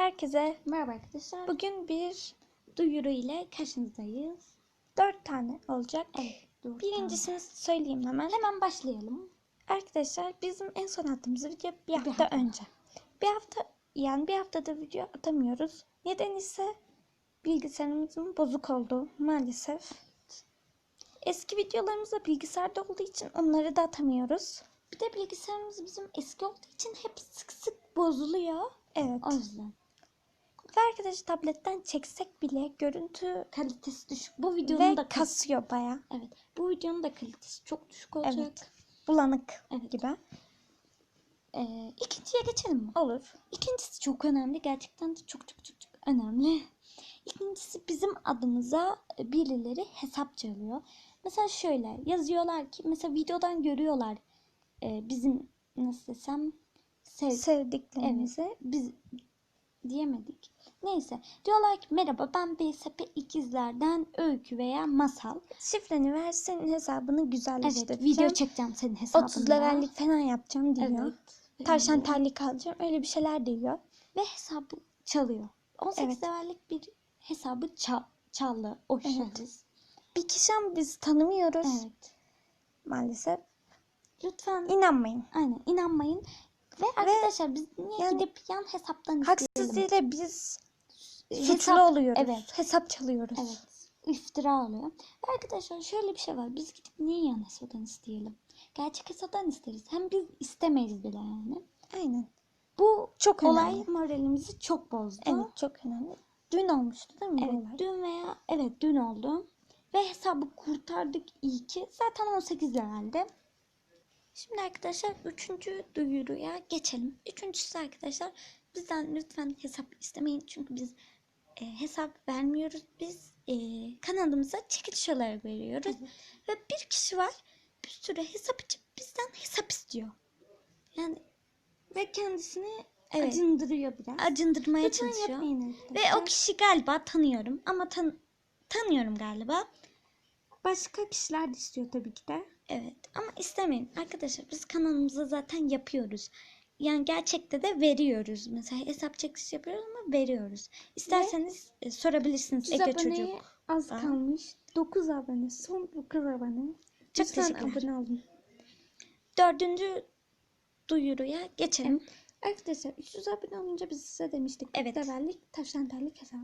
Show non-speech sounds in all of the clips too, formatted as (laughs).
Herkese Merhaba arkadaşlar. bugün bir duyuru ile karşınızdayız. dört tane olacak. Evet. Birincisini söyleyeyim hemen. tane. hemen başlayalım. Arkadaşlar bizim en son attığımız video bir Bir hafta hafta. önce. Bir hafta yani bir haftada video atamıyoruz. Neden ise bilgisayarımızın bozuk olduğu maalesef. Eski videolarımız da bilgisayarda olduğu için onları da atamıyoruz. Bir de bilgisayarımız bizim eski olduğu için hep sık sık bozuluyor. Evet. O yüzden Ve arkadaşlar tabletten çeksek bile görüntü kalitesi düşük. Bu videonun ve da kas. kasıyor baya. Evet. Bu videonun da kalitesi çok düşük olacak. Evet. Bulanık Evet. gibi. Ee, ikinciye geçelim mi? Olur. İkincisi çok önemli. Gerçekten de çok çok çok çok önemli. İkincisi bizim adımıza birileri hesap çalıyor. Mesela şöyle yazıyorlar ki mesela videodan görüyorlar e, bizim nasıl desem sev, Sevdiklerimizi. biz diyemedik. Neyse diyorlar ki merhaba ben BSP ikizlerden öykü veya masal. Şifreni ver senin hesabını Evet güzelleştireceğim. video çekeceğim senin hesabında. 30 levellik falan yapacağım diyor. Evet. Tavşan Evet. terlik alacağım. Öyle bir şeyler diyor. ve hesabı çalıyor. 18 Evet. levellik bir hesabı ça- çaldı o Evet. şahıs. Bir kişi ama biz tanımıyoruz Evet. maalesef. Lütfen İnanmayın. aynen inanmayın. Ve arkadaşlar biz niye yani gidip yan hesaptan Haksız isteyelim? yere biz Hesap- suçlu oluyoruz. evet. Hesap çalıyoruz. Evet. iftira alıyor. Ve arkadaşlar şöyle bir şey var. Biz gidip niye yan hesaptan isteyelim? Gerçek hesaptan isteriz. Hem biz istemeyiz bile yani. Aynen. Bu Çok olay önemli. moralimizi çok bozdu. Evet çok önemli. Dün olmuştu değil mi Evet olay? dün veya evet dün oldu. Ve hesabı kurtardık iyi ki. Zaten 18 levelde. Şimdi arkadaşlar üçüncü duyuruya geçelim. Üçüncüsü arkadaşlar bizden lütfen hesap istemeyin. Çünkü biz e, hesap vermiyoruz. Biz e, kanalımıza çekiliş olarak veriyoruz. Ve bir kişi var bir sürü hesap için bizden hesap istiyor. Yani Ve kendisini Evet. acındırıyor biraz. acındırmaya Lütfen çalışıyor. yapmayın Ve o kişi galiba tanıyorum ama tan tanıyorum galiba. başka kişiler de istiyor tabii ki de. Evet ama istemeyin arkadaşlar biz kanalımıza zaten yapıyoruz. Yani gerçekte de veriyoruz. Mesela hesap çekişi yapıyoruz ama veriyoruz. İsterseniz e, sorabilirsiniz 300 Ege Çocuk. az Aa. kalmış. 9 abone. Son 9 abone. Çok Lütfen teşekkürler. abone olun. Dördüncü duyuruya geçelim. Arkadaşlar 300 abone olunca biz size demiştik. Evet. Levellik tavşan terlik hesap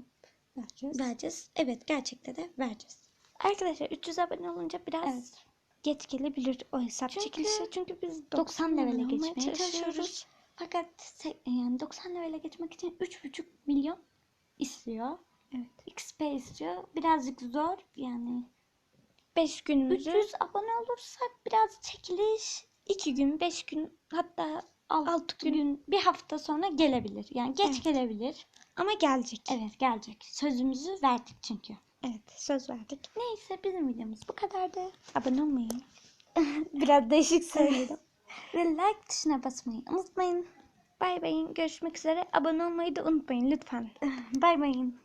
vereceğiz. Vereceğiz. Evet gerçekte de vereceğiz. Arkadaşlar 300 abone olunca biraz Evet. Geç gelebilir o hesap Çünkü çekilişi. Çünkü biz 90 levele geçmeye çalışıyoruz. çalışıyoruz. Fakat yani 90 levele geçmek için 3,5 milyon istiyor. Evet. XP istiyor. Birazcık zor yani. 5 günümüzü 300 abone olursak biraz çekiliş 2 gün, 5 gün hatta 6 Altı gün, gün. bir hafta sonra gelebilir. Yani geç Evet. gelebilir. ama gelecek. Evet gelecek. Sözümüzü verdik çünkü. Evet söz verdik. Neyse bizim videomuz bu kadardı. Abone olmayı. (laughs) Biraz değişik söyledim. (laughs) Ve like tuşuna basmayı unutmayın. Bay bayın. Görüşmek üzere. Abone olmayı da unutmayın lütfen. (laughs) Bay bayın.